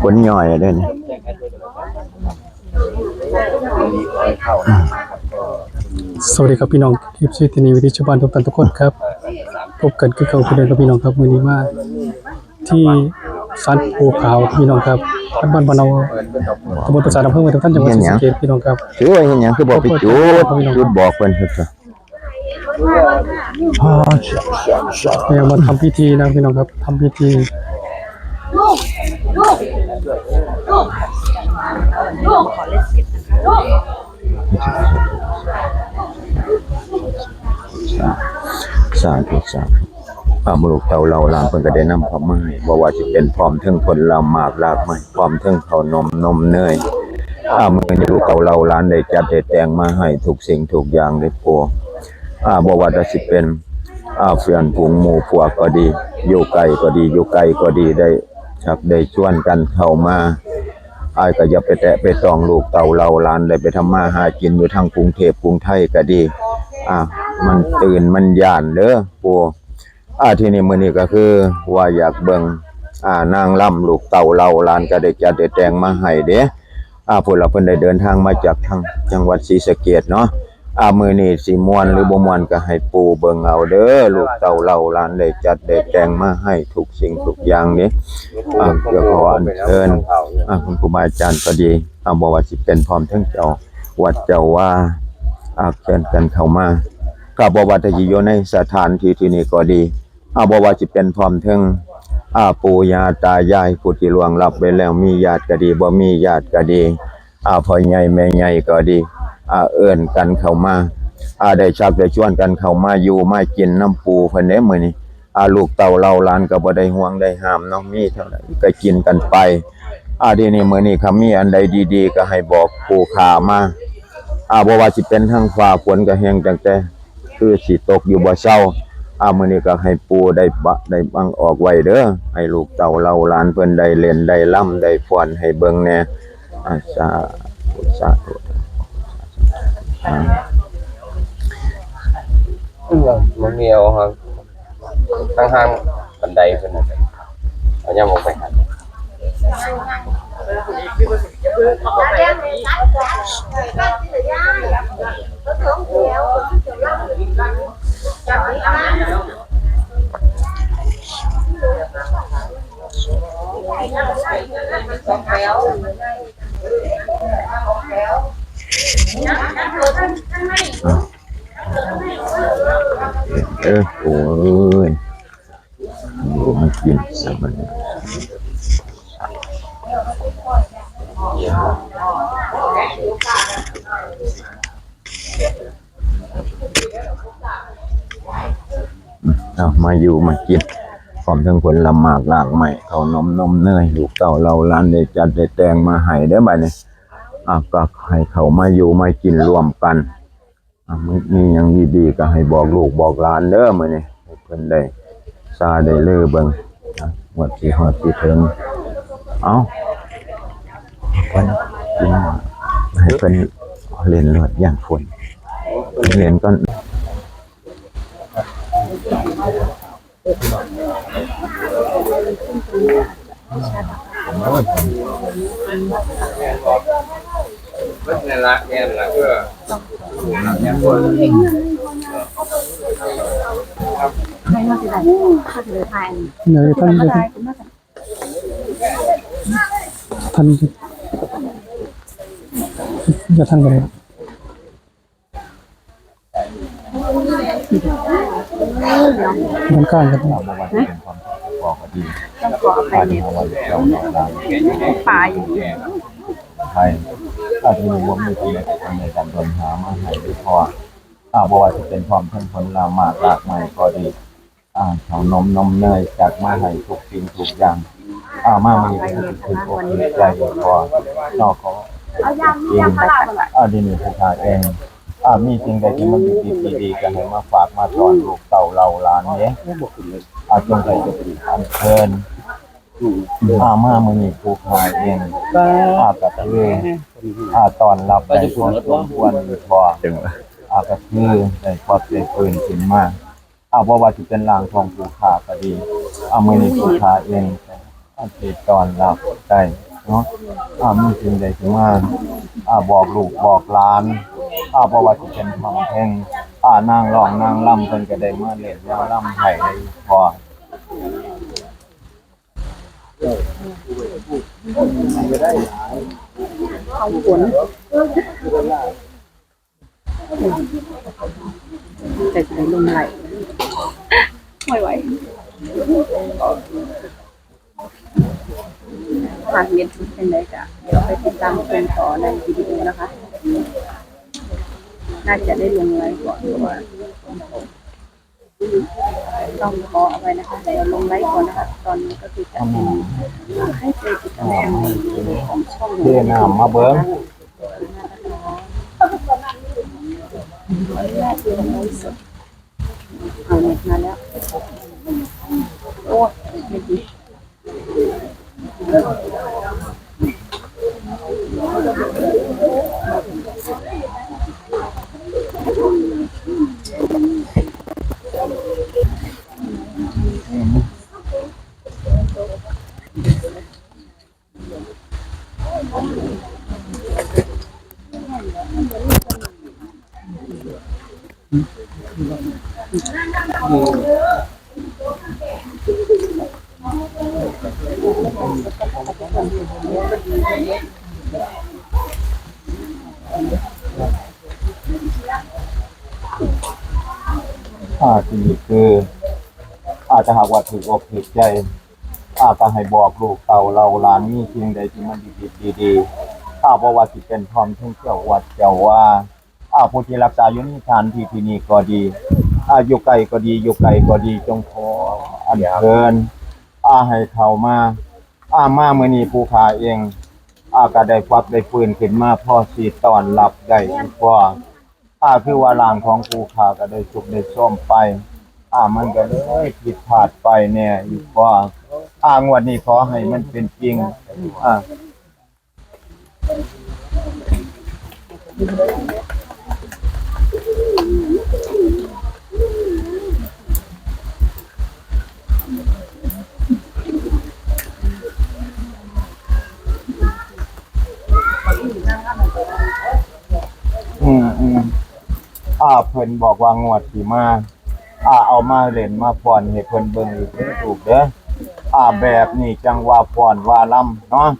ผลย่อยเด้อนี่สวัสดีครับพี่น้องคลิปซีทีนีวิธีชาวบ้านทุกท่านทุกคนครับ พบกันคือเขาคือเดิมกับพี่น้องครับมื้อนี้มาที่ศาลปู่ขาวพี่น้องครับบ้านบ้านเราตำบลประสาทอำเภอเมืองท่านจังหวัดศรีสะเกษพี่น้องครับถือไว้เห็นหยังคือบอกไปจุดจุดบอกเพิ่นเถอะจ้ะอ๋อพยายามมาทำพิธีนะพี่น้องครับทำพิธี สาธุสาธุพระมรุกเต่าเราลามเพิ่นก็ได้นำเข้ามาให้บ่ว่าสิเป็นพร้อมถึงผลละหมากลากไม้พร้อมถึงข้าวนมนมเนยอ่ามื้อนี้ลูกเต่าเราหลานได้จัดได้แต่งมาให้ทุกสิ่งทุกอย่างได้ปัวอ่าบ่ว่าจะสิเป็นอาเพื่อนฝูงหมู่พวกก็ดี อยู่ไกลก็ดี อยู่ไกลก็ดีได้ ครับได้ชวนกันเข้ามาอ้ายก็อย่าไปแตะไปตองลูกเต่าเราลานได้ไปทำมาหากินอยู่ทางกรุงเทพกรุงไทยก็ดี อ่ามันตื่นมันย่านเด้อปู่อ่าที่นี่มือนี้ก็คือ ว่าอยากเบิ่งอ่านางล่ำลูกเต่าเราลานก็ได้จัดได้แต่งมาให้เด้อ่าพวกเราเพิ่นได้เดินทางมาจากทางจังหวัดศรีสะเกษเนาะ อ่ามื้อนี้สิม่วนหรือบ่ม่วนก็ให้ปู่เบิ่งเอาเด้อลูกเต่าเราหลานได้จัดได้แต่งมาให้ทุกสิ่งทุกอย่างนี้อ่าเพื่อขออัญเชิญอ่าคุณครูบาอาจารย์ก็ดีอ่าบ่ว่าสิเป็นพร้อมทั้งเจ้าวัดเจ้าว่าอาเชิญกันเข้ามาก็บ่ว่าจะอยู่ในสถานที่ที่นี่ก็ดีอาบ่ว่าสิเป็นพร้อมถึงอาปู่ย่าตายายผู้ที่ล่วงลับไปแล้วมีญาติก็ดีบ่มีญาติก็ดีอาพ่อใหญ่แม่ใหญ่ก็ดีอา เอิ้นกันเข้ามาอาได้ชักได้ชวนกันเข้ามาอยู่มากินน้ำปูเพิ่นเด้มื้อนี้อาลูกเต่าเราลานก็บ่ได้ห่วงได้ห้ามเนาะมีเท่าไหร่ก็กินกันไปอาทีนี้มื้อนี้คำมีอันใดดี ๆ ก็ให้บอกปู่ขามาอาบ่ว่าสิเป็นทางฟ้าฝนก็แห้งจังแต่คือสิตกอยู่บ่เช้าอามื้อนี้ก็ให้ปูได้บะได้บังออกไว้เด้อให้ลูกเต้าเราหลานเพิ่นได้เล่นได้ล่ำได้ฟ้อนให้เบิ่งแน่อาสาธุสาธุอ่า เอื้องมันเมียวครับทางห้างบันได เอาย่ำออกไปหันเออโอ้ยโอ้มันกินซะมันเอามาอยู่มากินพร้อมทั้งผลละหมากหลากใหม่เขานมนมเนยลูกเต้าเราล้านได้จัดได้แต่งมาให้ได้อบัดนี้อะก็ให้เขามาอยู่มากินรวมกัน อะมันมีหยังดีๆก็ให้บอกลูกบอกหลานเด้อมื้อนี้ให้เพิ่นได้ซาได้เลือเบิ่งหมดสิฮอดสิถึงเอ้าเพิ่นกินให้เพิ่นเล่นรถย่านฝนเล่นก่อน เพิ่นนั่นละแม่นละเพื่อแม่นคนไม่ว่าจะได้ถ้าจะได้ทานเดี๋ยวท่านก็จะได้คุณแม่ท่านจะท่านกันเลยมันกลางกันนะต้องขออภัยเนี่ป่าอยู่ไทย ถ้าที่รวมมีคนในคนในการเดินหามาให้ด้วยพออ่าบ่ว่าจะเป็นพร้อมทั้งผลละหมากลากไม้ก็ดีอ่าเขานมนมเนยจากมาให้ทุกสิ่งทุกอย่างอ่ามามีเป็นคือโอกคือใจอยู่พอนอกเขาเอายามยามตลาดเลยอ่าดีนี่ผู้ชายเองอ่ามีสิ่งใดที่มันดีดีๆก็ให้มาฝากมาสอนลูกเต่าเราหลานเนี้ยอาจงใจจะเป็นอันเชิญ อามามือนี้ผู้ขายเองอากับคืออาตอนรับได้ช่วงสมควรพออาก็คือได้ครอบได้ปืนขึ้นมากอาบ่ว่าสิเป็นลางทองผู้ขาก็ดีอามื้อนี้ผู้ขาเองอาสิตอนรับได้เนาะอามีสิ่งใดที่มาอาบอกลูกบอกหลานอาบ่ว่าสิเป็นความแห่งอานางรองนางล่ำเพิ่นก็ได้มาเล่นนางล่ำให้ได้พอ เอาฝนแต่จะลงไหลไม่ไหวหากเรียนเป็นไรจ้ะเดี๋ยวไปติดตามชมต่อในวิดีโอนะคะ น่าจะได้ลงไลฟ์ก่อนเพราะว่า ต้องขอเอาไว้นะคะเดี๋ยวลงไลฟ์ก่อนนะคะ ตอนนี้ก็คือจะเป็นให้ไปติดตามในวิดีโอของช่องเทน้ำมาเบิ่งเอาเน็ตมาแล้ว โอ้ยไม่ดี อาที่คืออาจจะหากว่าถืออกถือใจ อาก็ให้บอกลูกเต่าเราหลานมีสิ่งใดที่มันดีๆดีๆอาเพราะว่าสิเป็นพร้อมทั้งเจ้าวัดเจ้าว่าอาผู้ที่รักษาอยู่ในฐานที่ที่นี่ก็ดีอาอยู่ไกลก็ดีอยู่ไกลก็ดีจงขออันเชิญอาให้เข้ามาอามาเมื้อนี้ผู้ขาเอง อาก็ได้ควักได้ฟื้นขึ้นมาพ่อสิต้อนรับได้อีกพออาคือว่าร่างของผู้ขาก็ได้สุกได้ส้มไปอามันก็เลยผิดพลาดไปเนี่ยอีกว่า อ่างวดนี้ขอให้มันเป็นจริง อ่าอืมอืมอ่าเพิ่นบอกว่างวดที่มาอ่าเอามาเล่นมาฟ้อนให้เพิ่นเบิ่งอีกเด้อถูกเด้อ อ่าแบบนี้จังว่าฟ้อนว่าลำเนาะ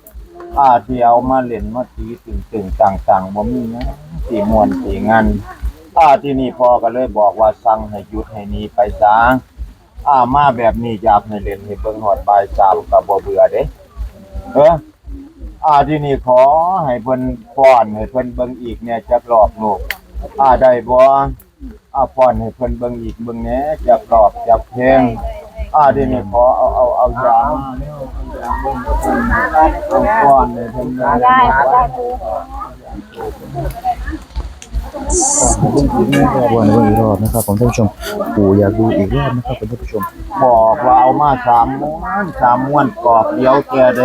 อ่าที่เอามาเล่นมาตีตึงๆต่างๆบ่มีหยังสิม่วนสิงันอ่าที่นี่พ่อก็เลยบอกว่าสั่งให้หยุดให้นี้ไปซะอ่ามาแบบนี้อยากให้เล่นให้เบิ่งฮอดบาย3ก็บ่เบื่อเด้เอออาที่นี่ขอให้เพิ่นฟ้อนให้เพิ่นเบิ่งอีกเนี่ยจักรอบโลกอาได้บ่อาพรให้เพิ่นเบิ่งอีกเบิ่งแหน่จับรอบจับเพลง อ่าเดี๋ยวนี้ขอเอาเอาเอายามาเอาพรให้เพิ่นเบิ่งได้ได้วนวนอีกรอบนะครับผมท่านผู้ชมปู่อยากดูอีกรอบนะครับผมท่านผู้ชม บอกว่าเอามาสามม้วนสามม้วนกรอบเดียวแกแด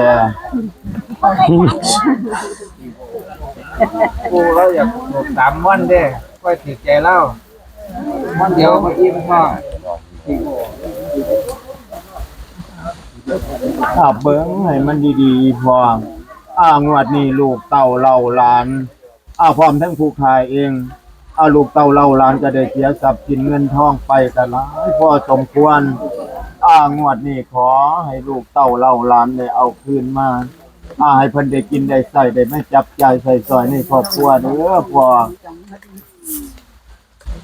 กูเราอยากสามม้วนเด้ค่อยติดใจเล่าม้วนเดียวก็อิ่มพ่อ ถ้าเบิ่งให้มันดีๆพออ่างวดนี้ลูกเต้าเล่าหลานอ่าพร้อมทั้งผู้ขายเองอาลูกเต้าเล่าหลานจะได้เสียทรัพย์สินเงินทองไปกันหลายพอสมควรอ่างวดนี้ขอให้ลูกเต้าเล่าหลานได้เอาคืนมาอ่าให้เพิ่นได้กินได้ใส่ได้ไม่จับใจใส่ซอยในครอบครัวเด้อพ่อ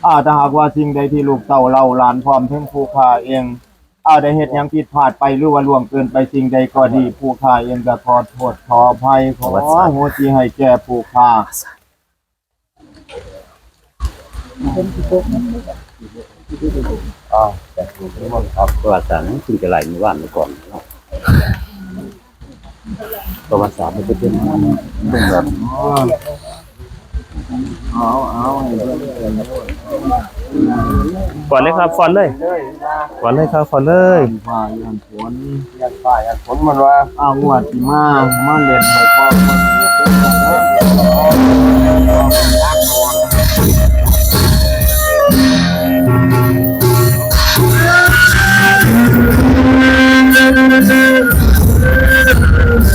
อ่าถ้าหากว่าสิ่งใดที่ลูกเต้าเล่าหลานพร้อมทั้งผู้ค้าเอง อ่าได้เฮ็ดหยังผิดพลาดไปหรือว่าล่วงเกินไปสิ่งใดก็ดีผู้ค้าเองก็ขอโทษขออภัยขอโหสิให้แก่ผู้ค้าอ้าวแต่ที่มันครับประวัติศาสตร์นั้นคุณจะไหลมีว่านมาก่อนประวัติศาสตร์มันจะเป็นเป็นแบบเอาเอา ก่นเลยครับฟอนเลยเลนเลยครับฟอนเลยว่าอยากฝนอยากฝ่ายอยากฝนมันว่าเอางวดที่มามาเล่นให้พ่อคนเ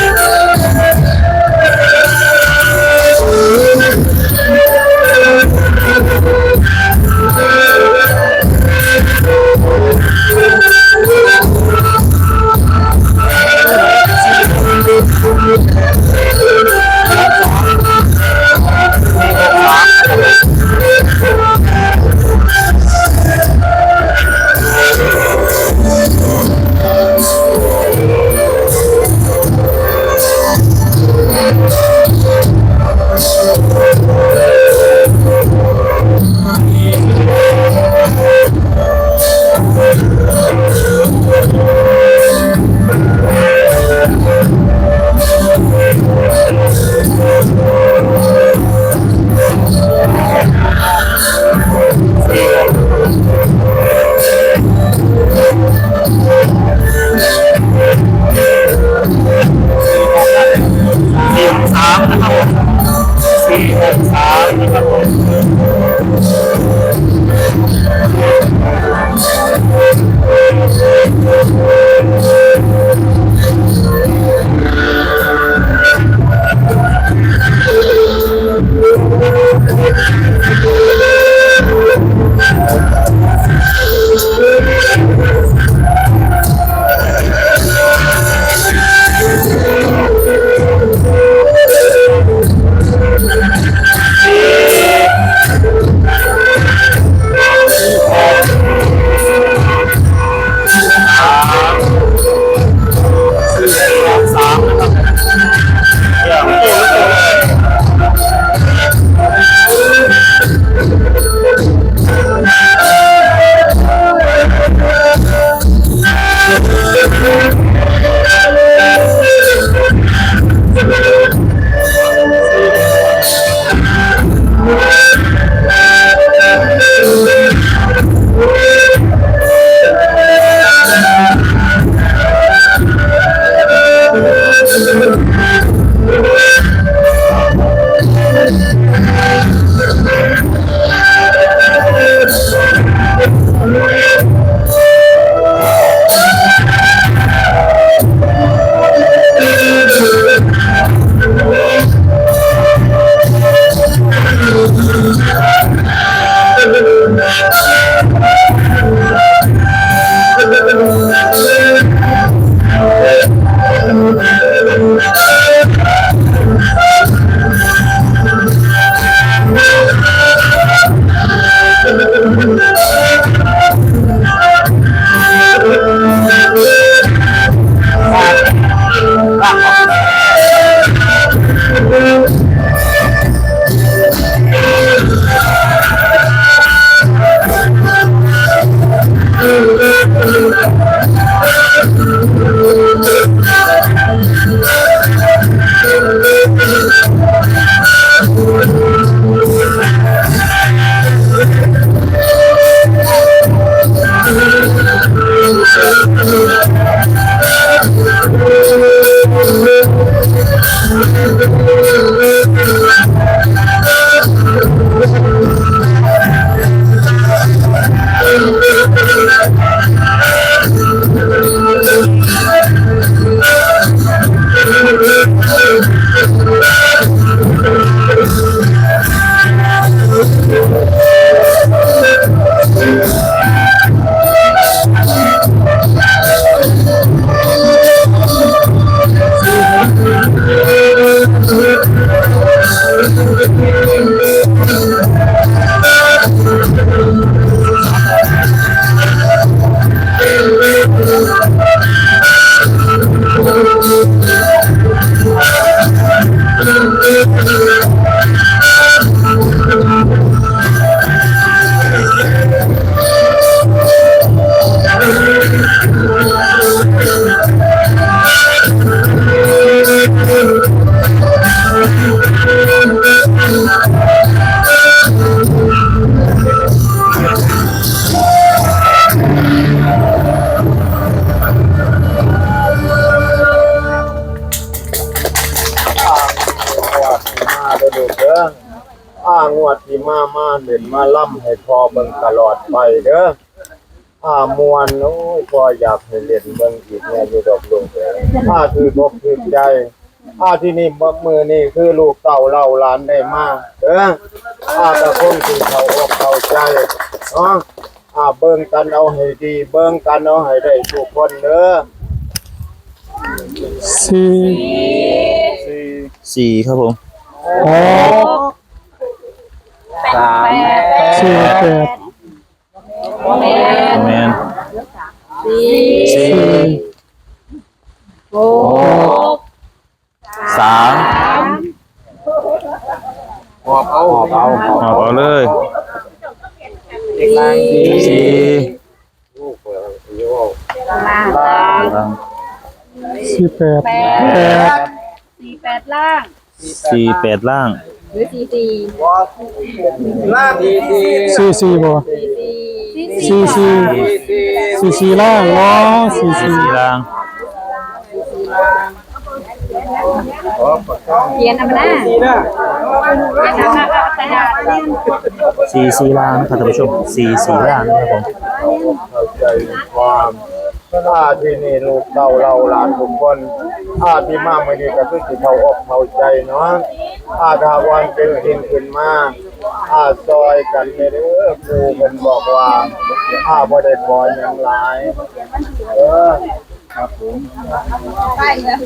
มาเด่นมาล่ำให้พอเบิ่งตลอดไปเด้ออ่ามวนโอ้ยพออยากให้เล่นเบิ่งอีกเนี่ยอยู่ดอกลุงถ้าถือบกถือใจถ้าที่นี่มือนี่คือลูกเต่าเล่าหลานได้มาเด้อถ้าตะคนที่เขาอกเข้าใจเนาะอ่าเบิ่งกันเอาให้ดี เบิ่งกันเอาให้ได้ทุกคนเด้อสี่สี่สี่ครับผมหกสาม สี่แปดแมนสี่หกสามหอบเอาหอบเอาเอาเอาเลยเด็กล่างสี่สี่ลูกเปิดอายุเอาสี่แปดแปดสี่แปดล่างสี่แปดล่าง หรือสี่สี่ล่างสี่สี่สี่สี่บ่สี่สี่สี่สี่สี่ล่างเนาะสี่สี่สี่สี่ล่างเขียนเอามาหน้าเขียนเอามาแต่หาเรียนสี่สี่ล่างนะครับท่านผู้ชมสี่สี่ล่างนะครับผม เข้าใจความถ้าที่นี่ลูกเต่าเราหลานทุกคนถ้าที่มาไม่ดีก็คือที่เขาอกเข้าใจเนาะถ้าทาวันเป็นดินขึ้นมาถ้าซอยกันไม่เด้อครูมันบอกว่าถ้าบ่ได้ขอหยังหลายเออไปเลย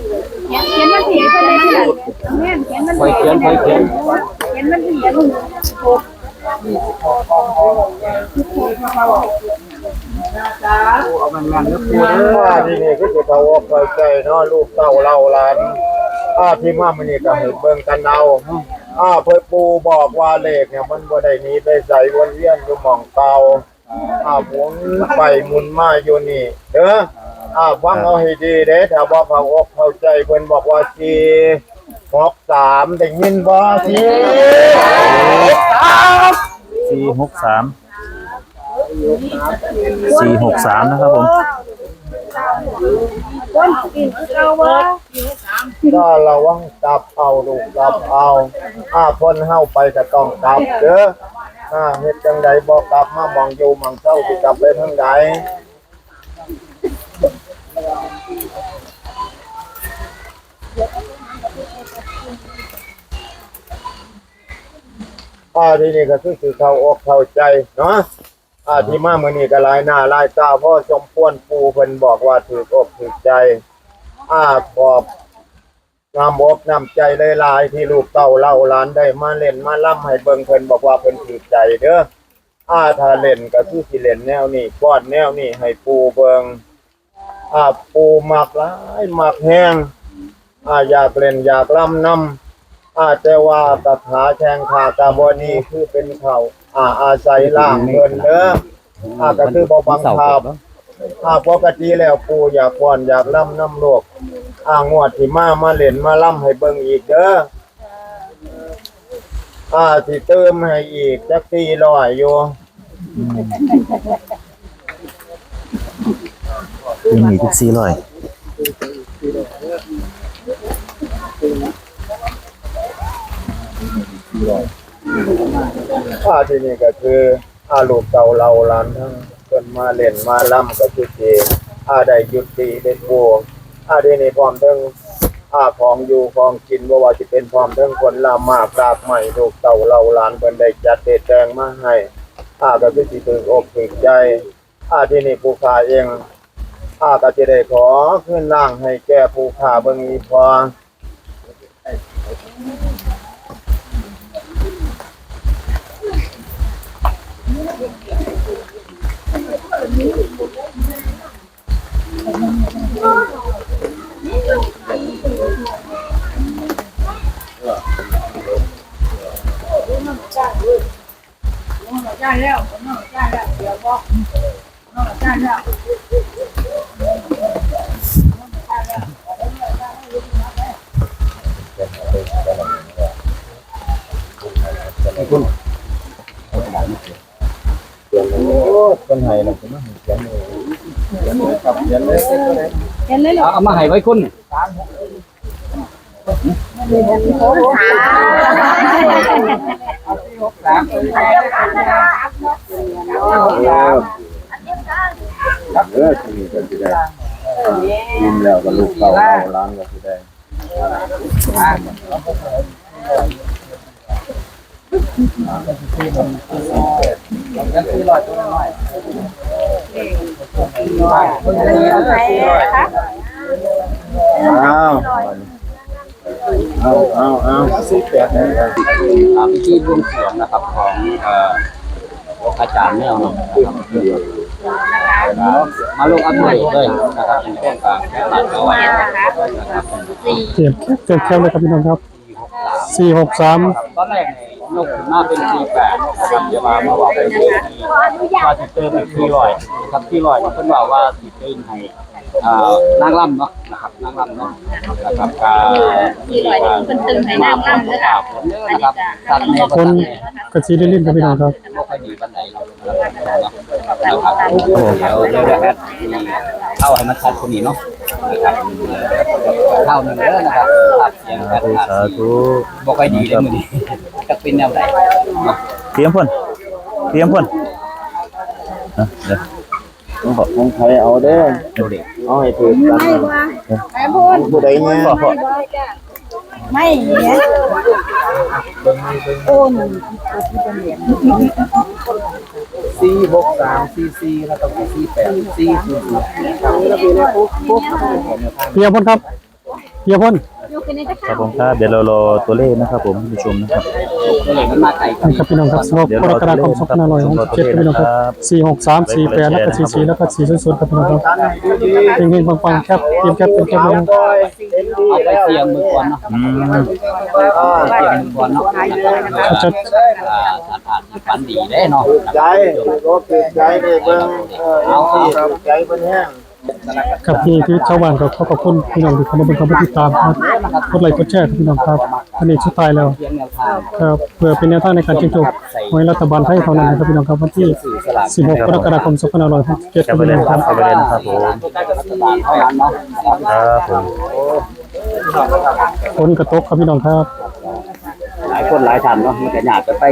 เขียนเขียนมันถีไปเลยที่แม่เขียนมันคอยเขียนคอยเขียนเขีย นมันถีหกถ้าที่นี่คือที่เขาอกเข้าใจเนาะลูกเต่าเราหลานถ้าที่มาไม่ดีก็ให้เบิ่งกันเอาอ้าเพื่อปูบอกว่าเลขเนี่ยมันบ่ได้หนีไปใส่วนเวียนอยู่หม่องเก่าอ่าหมุนไปหมุนมาอยู่นี่เด้ออ่าฟังเอาให้ดีเด้ถ้าบ่เข้าอกเข้าใจเพิ่นบอกว่าสี หกสามได้ยินบ่สี่สี่หกสามสี่หกสามนะครับผมต้นปีนเราว่าก็ระวังกลับเอาลูกกลับเอาอ่าคนเฮาไปก็ต้องกลับเด้ออ่าเฮ็ดจังใดบ่กลับมามองอยู่มองเศร้าสิกลับไปทางใด อ่าที่นี้ก็คือสิเขาอกเข้าใจเนาะอ่าที่มาเมื้อนี้ก็หลายหน้าหลายตาพราะสมควรปู่เพิ่นบอกว่าถูกอกถูกใจ อ่าขอบงามอกน้ำใจหลายๆที่ลูกเต้าเล่าหลานได้มาเล่นมาล่ำให้เบิ่งเพิ่นบอกว่าเพิ่นถูกใจเด้ออาถ้าเล่นก็คือสิเล่นแนวนี้ป้อนแนวนี้ให้ปูเบิงอาปูมักหลายมักแห้งอาอยากเล่นอยากล่ำนำ อาแต่ว่าตถาแข่งขากาบนี้คือเป็นเขาอาอาศัยล่างเพิ่นเด้ออาก็คือบ่บังคับอ่าปกติแล้วปูอยากป้อนอยากล่ำน้ำโลกอ่างวดที่มามาเล่นมาล่ำให้เบิ่งอีกเด้ออาสิเติมให้อีกจักสี่ร้อยอยู่ยังมีทุกสี่ร้อย อ่าที่นี่ก็คืออาลูกเต่าเราลานทั้งเพิ่นมาเล่นมาล่ำก็คือสิอ่าได้ยุติได้ปูอ่าที่นี่พร้อมทั้งอาของอยู่ของกินบ่าว่าสิเป็นพร้อมทั้งคนละหมากรากใหม่ลูกเต่าเราลานเพิ่นได้จัดได้แต่งมาให้อาก็คือสิถึงอกถึงใจอาที่นี่ผู้ขาเองอาก็จะได้ขอขึ้นนั่งให้แก่ผู้ขาเบิ่งนี้พอ ได้แล้วได้แล้วเดี๋ยวบอกได้แล้วโอ้คนไห้น่ะผมว่าเขียนเลยเขียน เลยครับเขียนเลยเห็นเลยเหรอเอามาให้ไว้คุณขาเออทีนี้ก็สิได้ยิ้มแล้วก็ลูกเต่าเราล้างก็สิได้ เอาเอาเอาเอาสิบแปดนะอ่าพิธีบวงสรวงนะครับของเอ่ออาจารย์แมวเนาะนะครับมาลงอันใหม่เลยนะครับเป็นโครงการตัดเอาไว้นะครับเตรียมแคปเตรียมแคปเลยครับพี่น้องครับสี่หกสามตอนแรกเนี่ย นกหน้าเป็นสี่แปดนะครับจะมามาบอกเป็นสี่ว่าสิเติมเป็นสี่ร้อยนะครับสี่ร้อยเพิ่นบอกว่าสิเติมให้อ่านางล่ำเนาะนะครับนางล่ำเนาะนะครับการที่ลอยนี่เพิ่นตึงให้น้ำล่ำเลยค่ะผมเด้อนะครับตัดแนวคนกระชีได้เล่นครับพี่น้องครับบ่ค่อยดีปานใดเนาะนะครับเดี๋ยวเดี๋ยวเดี๋ยวนะครับเข้าให้มันชัดกว่านี้เนาะ นะครับเท่าหนึ่งเด้อนะครับตัดเสียงกันสาธุบอกให้ดีเลยมื้อนี้จักเป็นแนวไหนเตรียมพ่นเตรียมพ่นนะเดี๋ยวของไทยเอาเด้อเอาให้ถูกกันไม่พูดผู้ใดเนี่ย ไม่เนี่ยโอนสี่หกสามสี่สี่แล้วก็สี่แปดสี่ศูนย์ศูนย์เพียพนครับเพียพนอยู่กันนี่จะครับผมครับเดี๋ยวเรารอตัวเลขนะครับผมท่านผู้ชมนะครับตัวเลขมั นมาไกลกัอันครับพี่น้องครับสำหรับกรกฎาคมสองพันห้าร้อยหกสิบเจ็ดครับพี่น้องครับสี่หกสามสี่แปดแล้วก็สี่สี่แล้วก็สี่ศูนย์ศูนย์ครับพี่น้องครับเฮงๆปังๆครับเตรียมแคปเตรียมแคปเลยเอาไปเสียงมือก่อนเนาะอืมเสียงมือก่อนเนาะนะครับชัดอ่าสถานที่ฝันดีได้เนาะใจรถติดใจนี่เบิ่งเออเอาครับใจเพิ่นแห้ง กับพี่ที่ชาวบ้านก็ขอขอบคุณพี่น้องที่เข้ามาเป็นคำติดตามครับกดไลค์กดแชร์ครับพี่น้องครับอันนี้สุดท้ายแล้วเพียงแนวทางครับเพื่อเป็นแนวทางในการจิงจกไว้รัฐบาลไทยเท่านั้นนะครับพี่น้องครับวันที่สื่อสลาก16 กรกฎาคม2567แคครัปบไปพี่เลน้ยองคครัรับบเข้าไปเลยนะครับผมรัฐบาลเท่านั้นเนาะครับผมฝนกระตกครับพี่น้องครับ หลายคนหลายท่านเนาะมันก็อยากจะไป